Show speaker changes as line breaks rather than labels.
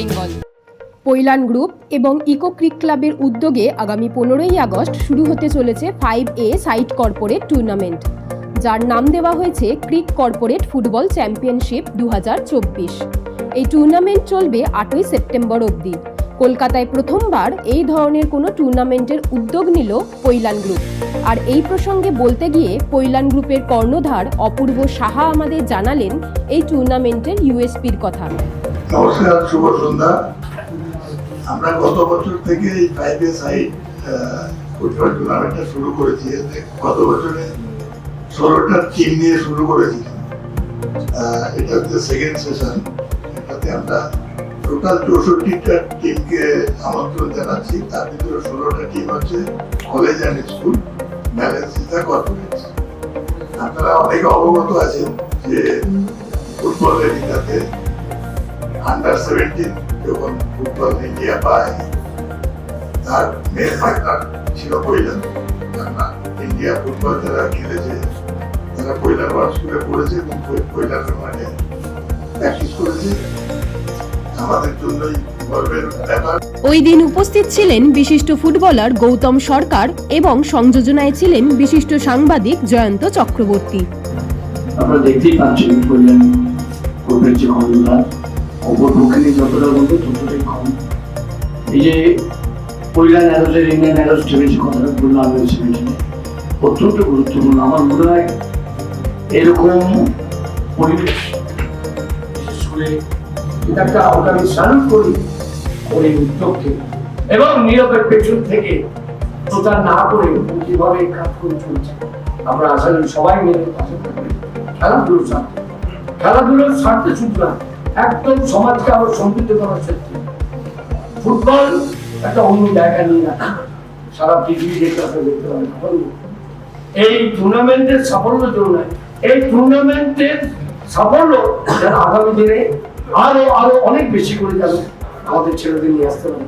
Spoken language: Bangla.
বেঙ্গল।
পৈলান গ্রুপ এবং ইকো ক্রিক ক্লাবের উদ্যোগে আগামী পনেরোই আগস্ট শুরু হতে চলেছে five a side corporate tournament, যার নাম দেওয়া হয়েছে ক্রিক কর্পোরেট ফুটবল চ্যাম্পিয়নশিপ দু হাজার চব্বিশ। এই টুর্নামেন্ট চলবে আটই সেপ্টেম্বর অবধি। কলকাতায় প্রথমবার এই ধরনের কোনো টুর্নামেন্টের উদ্যোগ নিল পৈলান গ্রুপ। আর এই প্রসঙ্গে বলতে গিয়ে পৈলান গ্রুপের কর্ণধার অপূর্ব সাহা আমাদের জানালেন এই টুর্নামেন্টের ইউএসপির কথা।
নমস্কার শুভ সন্ধ্যা। আমরা গত বছর থেকে এই ফাইভ এ সাইড ফুটবল টুর্নামেন্টটা শুরু করেছি। এতে গত বছরে ষোলোটা টিম নিয়ে শুরু করেছি এটা হচ্ছে সেকেন্ড সেশন এটাতে আমরা টোটাল চৌষট্টিটা টিমকে আমন্ত্রণ জানাচ্ছি। তার ভিতরে ষোলোটা টিম হচ্ছে college and school balance is the corporate আপনারা অনেকে অবগত আছেন যে ফুটবল এরিয়াতে আন্ডার সেভেন্টিন যখন ফুটবল ইন্ডিয়া পায় তার মেন পার্টনার ছিল কৈলান কেননা ইন্ডিয়া ফুটবল যারা খেলেছে তারা কৈলান ওয়ার্ড স্কুলে পড়েছে এবং কৈলানের মাঠে প্র্যাকটিস করেছে। আমাদের জন্যই
ওই দিন উপস্থিত ছিলেন বিশিষ্ট ফুটবলার গৌতম সরকার এবং সংযোজনায় ছিলেন বিশিষ্ট সাংবাদিক জয়ন্ত চক্রবর্তী।
আপনারা দেখতেই পাচ্ছেন কল্যাণ কোর্টের যে যতটা বলব ততটাই কম। এই যে ইন্ডিয়ান কথাটা আমি অত্যন্ত গুরুত্বপূর্ণ। আমার মনে হয় এরকম পরিবেশ এটা একটা করি ওই উদ্যোগকে এবং নীরবের পেছন থেকে প্রচার না করে কীভাবে কাজ করে চলছে। আমরা করি সবাই মিলে থাকবে। খেলাধুলোর স্বার্থে। খেলাধুলোর স্বার্থে শুধু না একদম সমাজকে আবার সমৃদ্ধ করার ক্ষেত্রে। ফুটবল একটা অন্য জায়গা নিয়ে না সারা পৃথিবী দেখতে হবে দেখতে হবে এই টুর্নামেন্টের সাফল্য জন্য এই টুর্নামেন্টের সাফল্য আগামী দিনে আরও আরও অনেক বেশি করে যাবে আমাদের ছেলেদের নিয়ে আসতে পারে।